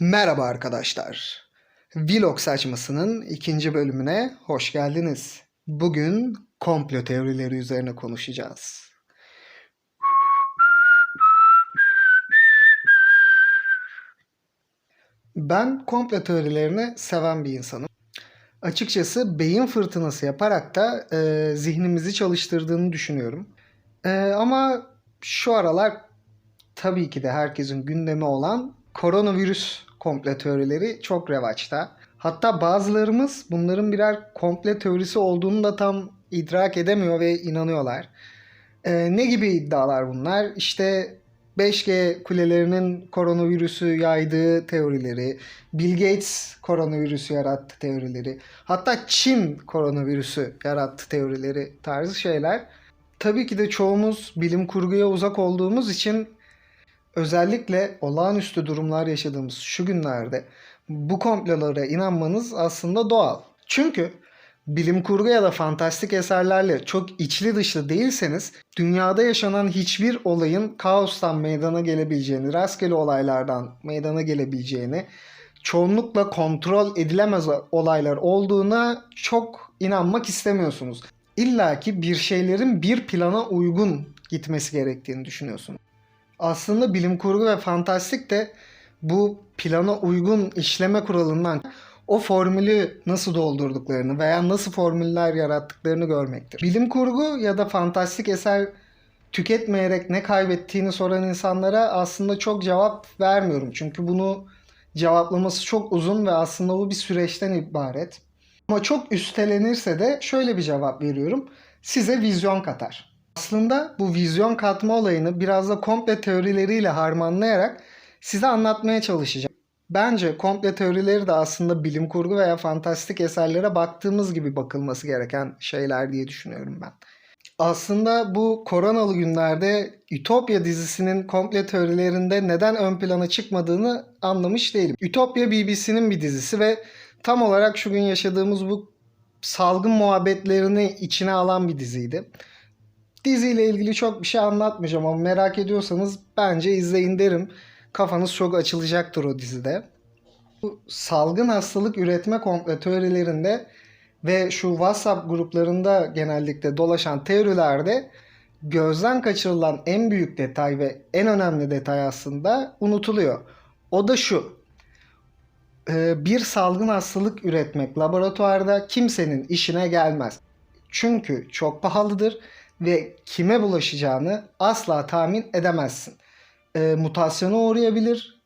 Merhaba arkadaşlar. Vlog saçmasının ikinci bölümüne hoş geldiniz. Bugün komplo teorileri üzerine konuşacağız. Ben komplo teorilerini seven bir insanım. Açıkçası beyin fırtınası yaparak da e, zihnimizi çalıştırdığını düşünüyorum. E, ama şu aralar tabii ki de herkesin gündemi olan koronavirüs komple teorileri çok revaçta. Hatta bazılarımız bunların birer komple teorisi olduğunu da tam idrak edemiyor ve inanıyorlar. Ee, ne gibi iddialar bunlar? İşte 5G kulelerinin koronavirüsü yaydığı teorileri, Bill Gates koronavirüsü yarattı teorileri, hatta Çin koronavirüsü yarattı teorileri tarzı şeyler. Tabii ki de çoğumuz bilim kurguya uzak olduğumuz için özellikle olağanüstü durumlar yaşadığımız şu günlerde bu komplolara inanmanız aslında doğal. Çünkü bilim kurgu ya da fantastik eserlerle çok içli dışlı değilseniz dünyada yaşanan hiçbir olayın kaostan meydana gelebileceğini, rastgele olaylardan meydana gelebileceğini, çoğunlukla kontrol edilemez olaylar olduğuna çok inanmak istemiyorsunuz. İlla ki bir şeylerin bir plana uygun gitmesi gerektiğini düşünüyorsunuz. Aslında bilim kurgu ve fantastik de bu plana uygun işleme kuralından o formülü nasıl doldurduklarını veya nasıl formüller yarattıklarını görmektir. Bilim kurgu ya da fantastik eser tüketmeyerek ne kaybettiğini soran insanlara aslında çok cevap vermiyorum. Çünkü bunu cevaplaması çok uzun ve aslında bu bir süreçten ibaret. Ama çok üstelenirse de şöyle bir cevap veriyorum. Size vizyon katar. Aslında bu vizyon katma olayını biraz da komple teorileriyle harmanlayarak size anlatmaya çalışacağım. Bence komple teorileri de aslında bilim kurgu veya fantastik eserlere baktığımız gibi bakılması gereken şeyler diye düşünüyorum ben. Aslında bu koronalı günlerde Ütopya dizisinin komple teorilerinde neden ön plana çıkmadığını anlamış değilim. Ütopya BBC'nin bir dizisi ve tam olarak şu gün yaşadığımız bu salgın muhabbetlerini içine alan bir diziydi. Diziyle ilgili çok bir şey anlatmayacağım ama merak ediyorsanız bence izleyin derim. Kafanız çok açılacaktır o dizide. Bu salgın hastalık üretme komple teorilerinde ve şu WhatsApp gruplarında genellikle dolaşan teorilerde gözden kaçırılan en büyük detay ve en önemli detay aslında unutuluyor. O da şu. Ee, Bir salgın hastalık üretmek laboratuvarda kimsenin işine gelmez. Çünkü çok pahalıdır ve kime bulaşacağını asla tahmin edemezsin. E, mutasyona uğrayabilir.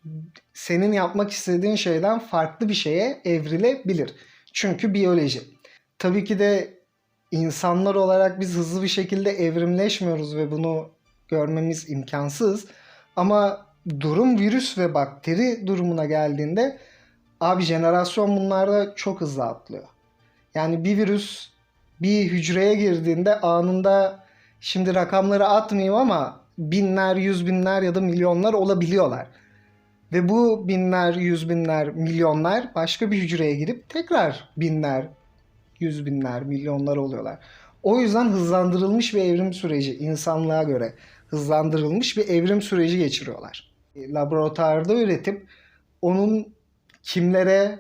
Senin yapmak istediğin şeyden farklı bir şeye evrilebilir. Çünkü biyoloji. Tabii ki de insanlar olarak biz hızlı bir şekilde evrimleşmiyoruz ve bunu görmemiz imkansız. Ama durum virüs ve bakteri durumuna geldiğinde abi jenerasyon bunlarda çok hızlı atlıyor. Yani bir virüs bir hücreye girdiğinde anında şimdi rakamları atmayayım ama binler, yüz binler ya da milyonlar olabiliyorlar. Ve bu binler, yüz binler, milyonlar başka bir hücreye girip tekrar binler, yüz binler, milyonlar oluyorlar. O yüzden hızlandırılmış bir evrim süreci insanlığa göre hızlandırılmış bir evrim süreci geçiriyorlar. Laboratuvarda üretip onun kimlere,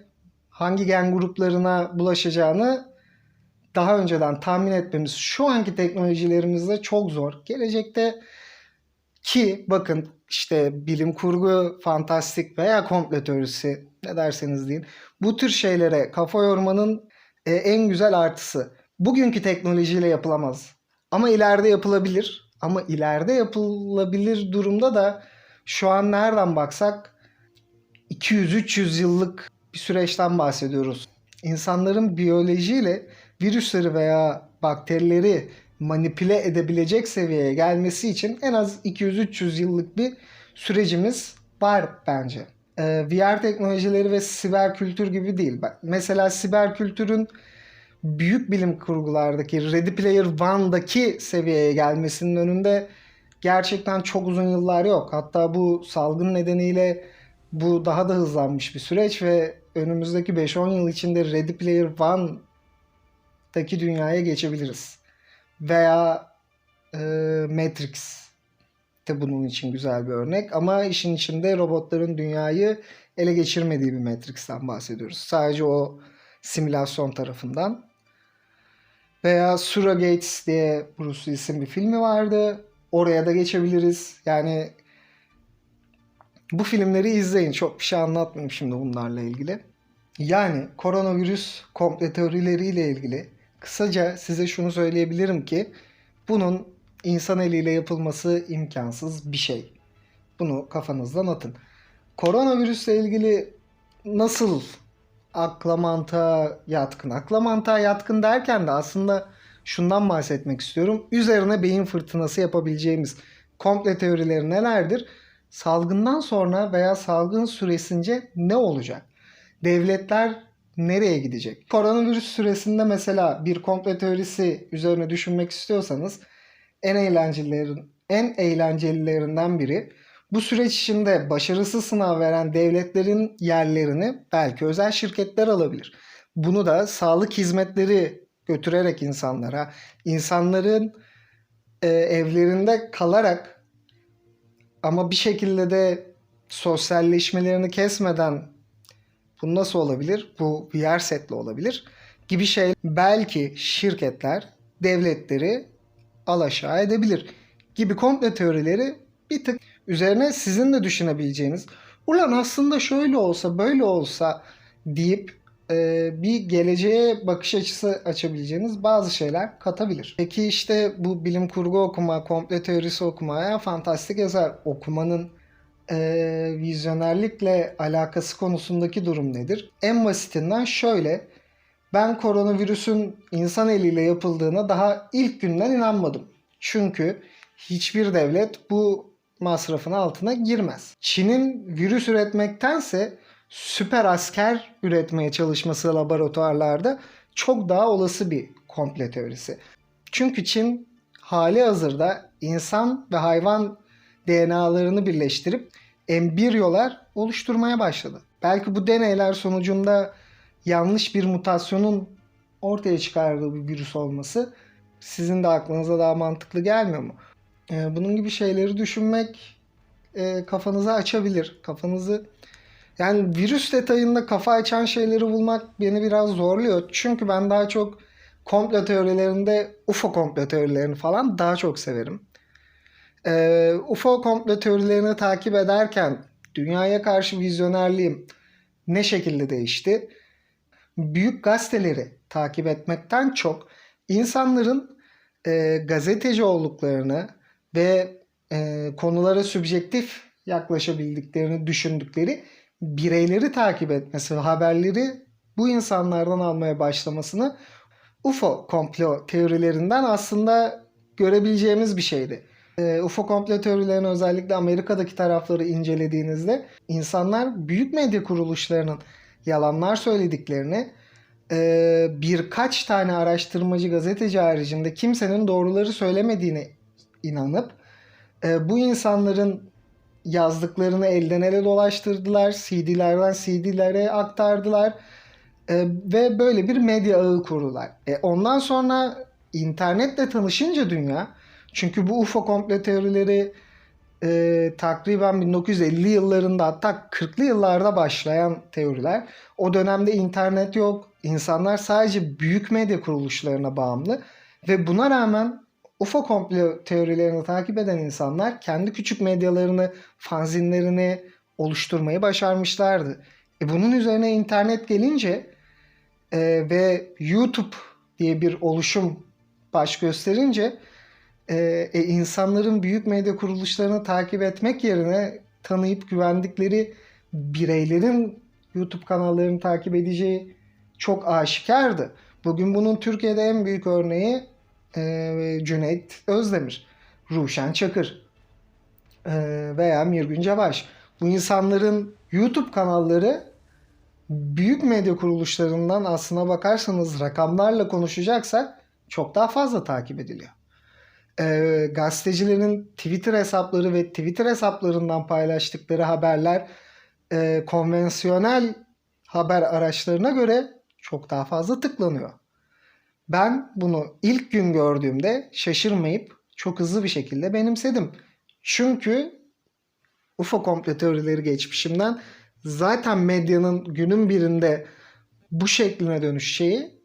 hangi gen gruplarına bulaşacağını daha önceden tahmin etmemiz şu anki teknolojilerimizde çok zor. Gelecekte ki bakın işte bilim kurgu, fantastik veya komplo teorisi ne derseniz deyin. Bu tür şeylere kafa yormanın e, en güzel artısı. Bugünkü teknolojiyle yapılamaz. Ama ileride yapılabilir. Ama ileride yapılabilir durumda da şu an nereden baksak 200-300 yıllık bir süreçten bahsediyoruz. İnsanların biyolojiyle virüsleri veya bakterileri manipüle edebilecek seviyeye gelmesi için en az 200-300 yıllık bir sürecimiz var bence. Ee, VR teknolojileri ve siber kültür gibi değil. Mesela siber kültürün büyük bilim kurgulardaki Ready Player One'daki seviyeye gelmesinin önünde gerçekten çok uzun yıllar yok. Hatta bu salgın nedeniyle bu daha da hızlanmış bir süreç ve önümüzdeki 5-10 yıl içinde Ready Player One'daki dünyaya geçebiliriz. Veya e, Matrix de bunun için güzel bir örnek. Ama işin içinde robotların dünyayı ele geçirmediği bir Matrix'ten bahsediyoruz. Sadece o simülasyon tarafından. Veya Surrogates diye Bruce Willis'in bir filmi vardı. Oraya da geçebiliriz. Yani bu filmleri izleyin. Çok bir şey anlatmayayım şimdi bunlarla ilgili. Yani koronavirüs komple teorileriyle ilgili kısaca size şunu söyleyebilirim ki bunun insan eliyle yapılması imkansız bir şey. Bunu kafanızdan atın. Koronavirüsle ilgili nasıl akla mantığa yatkın? Akla mantığa yatkın derken de aslında şundan bahsetmek istiyorum. Üzerine beyin fırtınası yapabileceğimiz komple teorileri nelerdir? Salgından sonra veya salgın süresince ne olacak? Devletler nereye gidecek? Koronavirüs süresinde mesela bir komple teorisi üzerine düşünmek istiyorsanız en eğlencelilerin en eğlencelilerinden biri bu süreç içinde başarısız sınav veren devletlerin yerlerini belki özel şirketler alabilir. Bunu da sağlık hizmetleri götürerek insanlara, insanların e, evlerinde kalarak ama bir şekilde de sosyalleşmelerini kesmeden bu nasıl olabilir? Bu VR setle olabilir gibi şey belki şirketler devletleri alaşağı edebilir gibi komple teorileri bir tık üzerine sizin de düşünebileceğiniz ulan aslında şöyle olsa böyle olsa deyip e, bir geleceğe bakış açısı açabileceğiniz bazı şeyler katabilir. Peki işte bu bilim kurgu okuma, komple teorisi okuma ya fantastik eser okumanın e, vizyonerlikle alakası konusundaki durum nedir? En basitinden şöyle. Ben koronavirüsün insan eliyle yapıldığına daha ilk günden inanmadım. Çünkü hiçbir devlet bu masrafın altına girmez. Çin'in virüs üretmektense süper asker üretmeye çalışması laboratuvarlarda çok daha olası bir komple teorisi. Çünkü Çin hali hazırda insan ve hayvan DNA'larını birleştirip embriyolar oluşturmaya başladı. Belki bu deneyler sonucunda yanlış bir mutasyonun ortaya çıkardığı bir virüs olması sizin de aklınıza daha mantıklı gelmiyor mu? Ee, bunun gibi şeyleri düşünmek e, kafanızı açabilir. Kafanızı yani virüs detayında kafa açan şeyleri bulmak beni biraz zorluyor. Çünkü ben daha çok komplo teorilerinde UFO komplo teorilerini falan daha çok severim. Ee, UFO komplo teorilerini takip ederken dünyaya karşı vizyonerliğim ne şekilde değişti? Büyük gazeteleri takip etmekten çok insanların e, gazeteci olduklarını ve e, konulara sübjektif yaklaşabildiklerini düşündükleri bireyleri takip etmesi ve haberleri bu insanlardan almaya başlamasını UFO komplo teorilerinden aslında görebileceğimiz bir şeydi. E, UFO komplo teorilerini özellikle Amerika'daki tarafları incelediğinizde insanlar büyük medya kuruluşlarının yalanlar söylediklerini e, birkaç tane araştırmacı gazeteci haricinde kimsenin doğruları söylemediğine inanıp e, bu insanların yazdıklarını elden ele dolaştırdılar. CD'lerden CD'lere aktardılar. E, ve böyle bir medya ağı kurdular. E, ondan sonra internetle tanışınca dünya çünkü bu UFO komple teorileri e, takriben 1950 yıllarında hatta 40'lı yıllarda başlayan teoriler. O dönemde internet yok. İnsanlar sadece büyük medya kuruluşlarına bağımlı ve buna rağmen UFO komplo teorilerini takip eden insanlar kendi küçük medyalarını, fanzinlerini oluşturmayı başarmışlardı. E bunun üzerine internet gelince e, ve YouTube diye bir oluşum baş gösterince e, e, insanların büyük medya kuruluşlarını takip etmek yerine tanıyıp güvendikleri bireylerin YouTube kanallarını takip edeceği çok aşikardı. Bugün bunun Türkiye'de en büyük örneği e, Cüneyt Özdemir, Ruşen Çakır e, veya Mirgün Cavaş. Bu insanların YouTube kanalları büyük medya kuruluşlarından aslına bakarsanız rakamlarla konuşacaksak çok daha fazla takip ediliyor. E, gazetecilerin Twitter hesapları ve Twitter hesaplarından paylaştıkları haberler e, konvansiyonel haber araçlarına göre çok daha fazla tıklanıyor. Ben bunu ilk gün gördüğümde şaşırmayıp çok hızlı bir şekilde benimsedim. Çünkü UFO komple teorileri geçmişimden zaten medyanın günün birinde bu şekline dönüş şeyi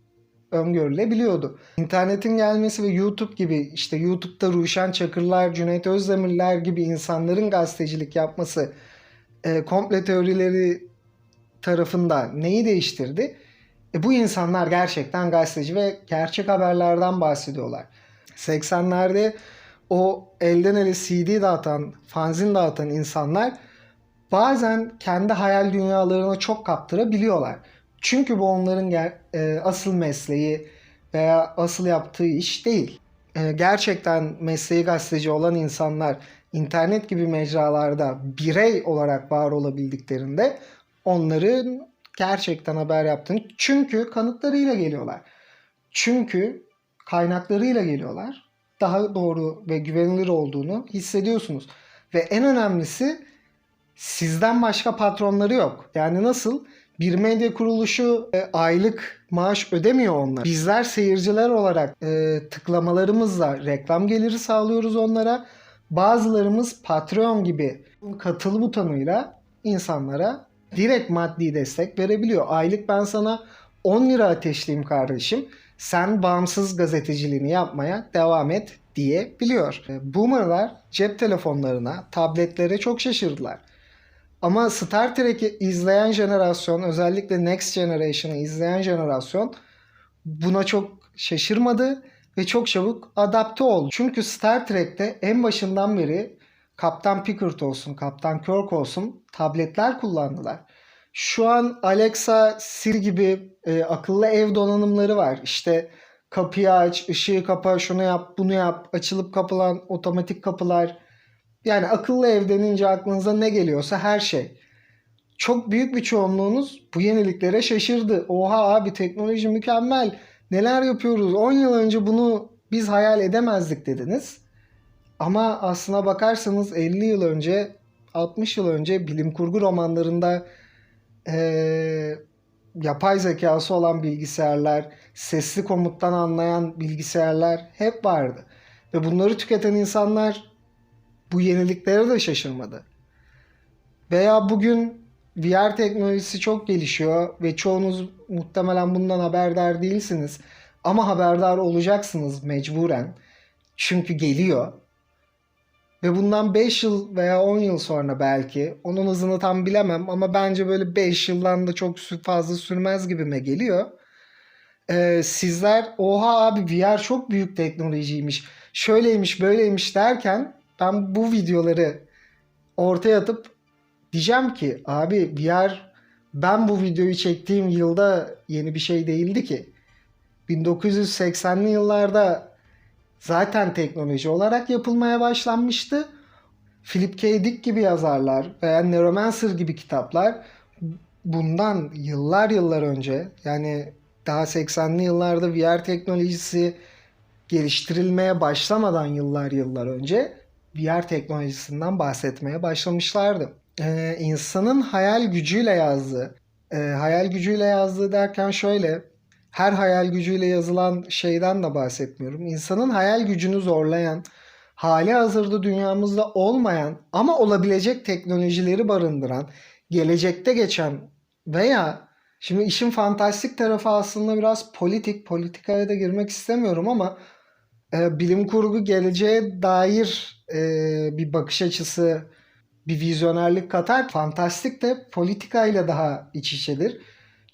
öngörülebiliyordu. İnternetin gelmesi ve YouTube gibi işte YouTube'da Ruşen Çakırlar, Cüneyt Özdemirler gibi insanların gazetecilik yapması e, komple teorileri tarafında neyi değiştirdi? E, bu insanlar gerçekten gazeteci ve gerçek haberlerden bahsediyorlar. 80'lerde o elden ele CD dağıtan, fanzin dağıtan insanlar bazen kendi hayal dünyalarına çok kaptırabiliyorlar. Çünkü bu onların ger- e, asıl mesleği veya asıl yaptığı iş değil. E, gerçekten mesleği gazeteci olan insanlar internet gibi mecralarda birey olarak var olabildiklerinde onların gerçekten haber yaptığını çünkü kanıtlarıyla geliyorlar. Çünkü kaynaklarıyla geliyorlar. Daha doğru ve güvenilir olduğunu hissediyorsunuz. Ve en önemlisi sizden başka patronları yok. Yani nasıl? Bir medya kuruluşu e, aylık maaş ödemiyor onlar. Bizler seyirciler olarak e, tıklamalarımızla reklam geliri sağlıyoruz onlara. Bazılarımız Patreon gibi katıl butonuyla insanlara direkt maddi destek verebiliyor. Aylık ben sana 10 lira ateşleyeyim kardeşim. Sen bağımsız gazeteciliğini yapmaya devam et diyebiliyor. E, Boomerlar cep telefonlarına, tabletlere çok şaşırdılar. Ama Star Trek'i izleyen jenerasyon, özellikle Next Generation'ı izleyen jenerasyon buna çok şaşırmadı ve çok çabuk adapte oldu. Çünkü Star Trek'te en başından beri Kaptan Picard olsun, Kaptan Kirk olsun tabletler kullandılar. Şu an Alexa, Siri gibi e, akıllı ev donanımları var. İşte kapıyı aç, ışığı kapa, şunu yap, bunu yap, açılıp kapılan otomatik kapılar. Yani akıllı ev denince aklınıza ne geliyorsa her şey. Çok büyük bir çoğunluğunuz bu yeniliklere şaşırdı. Oha abi teknoloji mükemmel. Neler yapıyoruz? 10 yıl önce bunu biz hayal edemezdik dediniz. Ama aslına bakarsanız 50 yıl önce, 60 yıl önce bilim kurgu romanlarında eee, yapay zekası olan bilgisayarlar, sesli komuttan anlayan bilgisayarlar hep vardı. Ve bunları tüketen insanlar bu yeniliklere de şaşırmadı. Veya bugün VR teknolojisi çok gelişiyor ve çoğunuz muhtemelen bundan haberdar değilsiniz. Ama haberdar olacaksınız mecburen. Çünkü geliyor. Ve bundan 5 yıl veya 10 yıl sonra belki onun hızını tam bilemem ama bence böyle 5 yıldan da çok fazla sürmez gibime geliyor. Ee, sizler oha abi VR çok büyük teknolojiymiş. Şöyleymiş böyleymiş derken ben bu videoları ortaya atıp diyeceğim ki abi VR ben bu videoyu çektiğim yılda yeni bir şey değildi ki. 1980'li yıllarda zaten teknoloji olarak yapılmaya başlanmıştı. Philip K. Dick gibi yazarlar veya Neuromancer gibi kitaplar bundan yıllar yıllar önce yani daha 80'li yıllarda VR teknolojisi geliştirilmeye başlamadan yıllar yıllar önce VR teknolojisinden bahsetmeye başlamışlardı. Ee, insanın hayal gücüyle yazdığı, e, hayal gücüyle yazdığı derken şöyle, her hayal gücüyle yazılan şeyden de bahsetmiyorum. İnsanın hayal gücünü zorlayan, hali hazırda dünyamızda olmayan ama olabilecek teknolojileri barındıran, gelecekte geçen veya şimdi işin fantastik tarafı aslında biraz politik, politikaya da girmek istemiyorum ama e, bilim kurgu geleceğe dair e, bir bakış açısı, bir vizyonerlik katar. Fantastik de politikayla daha iç içedir.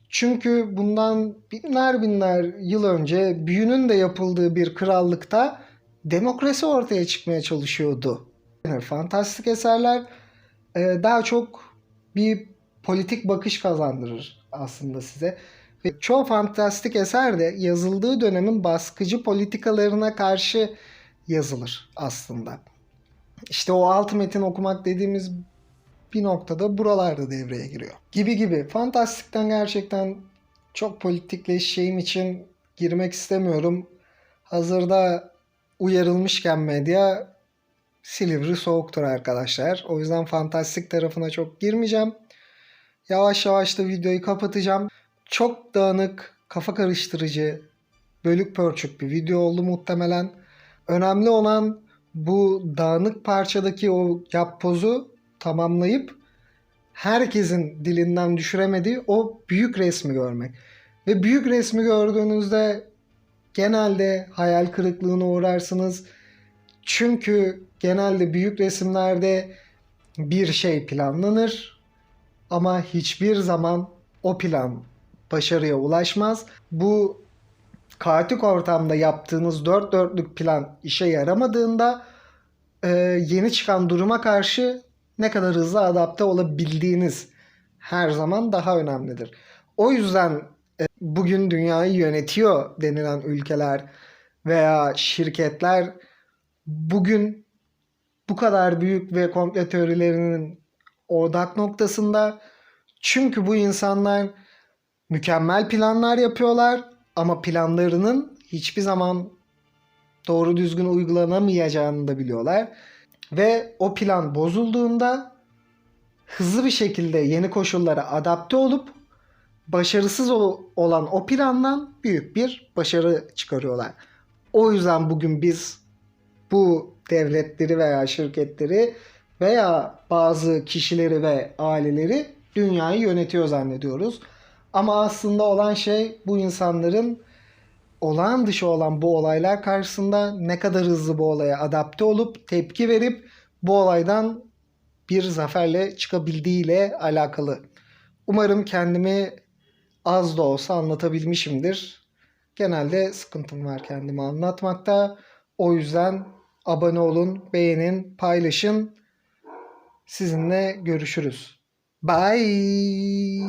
Çünkü bundan binler binler yıl önce büyünün de yapıldığı bir krallıkta demokrasi ortaya çıkmaya çalışıyordu. Yani fantastik eserler e, daha çok bir politik bakış kazandırır aslında size. Ve çoğu fantastik eser de yazıldığı dönemin baskıcı politikalarına karşı yazılır aslında. İşte o alt metin okumak dediğimiz bir noktada buralarda devreye giriyor. Gibi gibi. Fantastikten gerçekten çok politikleşeceğim için girmek istemiyorum. Hazırda uyarılmışken medya Silivri soğuktur arkadaşlar. O yüzden fantastik tarafına çok girmeyeceğim. Yavaş yavaş da videoyu kapatacağım. Çok dağınık, kafa karıştırıcı, bölük pörçük bir video oldu muhtemelen. Önemli olan bu dağınık parçadaki o yap pozu tamamlayıp herkesin dilinden düşüremediği o büyük resmi görmek. Ve büyük resmi gördüğünüzde genelde hayal kırıklığına uğrarsınız. Çünkü genelde büyük resimlerde bir şey planlanır ama hiçbir zaman o plan başarıya ulaşmaz. Bu kaotik ortamda yaptığınız dört dörtlük plan işe yaramadığında e, yeni çıkan duruma karşı ne kadar hızlı adapte olabildiğiniz her zaman daha önemlidir. O yüzden e, bugün dünyayı yönetiyor denilen ülkeler veya şirketler bugün bu kadar büyük ve komple teorilerinin odak noktasında çünkü bu insanlar mükemmel planlar yapıyorlar ama planlarının hiçbir zaman doğru düzgün uygulanamayacağını da biliyorlar. Ve o plan bozulduğunda hızlı bir şekilde yeni koşullara adapte olup başarısız ol- olan o plandan büyük bir başarı çıkarıyorlar. O yüzden bugün biz bu devletleri veya şirketleri veya bazı kişileri ve aileleri dünyayı yönetiyor zannediyoruz. Ama aslında olan şey bu insanların olağan dışı olan bu olaylar karşısında ne kadar hızlı bu olaya adapte olup tepki verip bu olaydan bir zaferle çıkabildiğiyle alakalı. Umarım kendimi az da olsa anlatabilmişimdir. Genelde sıkıntım var kendimi anlatmakta. O yüzden abone olun, beğenin, paylaşın. Sizinle görüşürüz. Bye.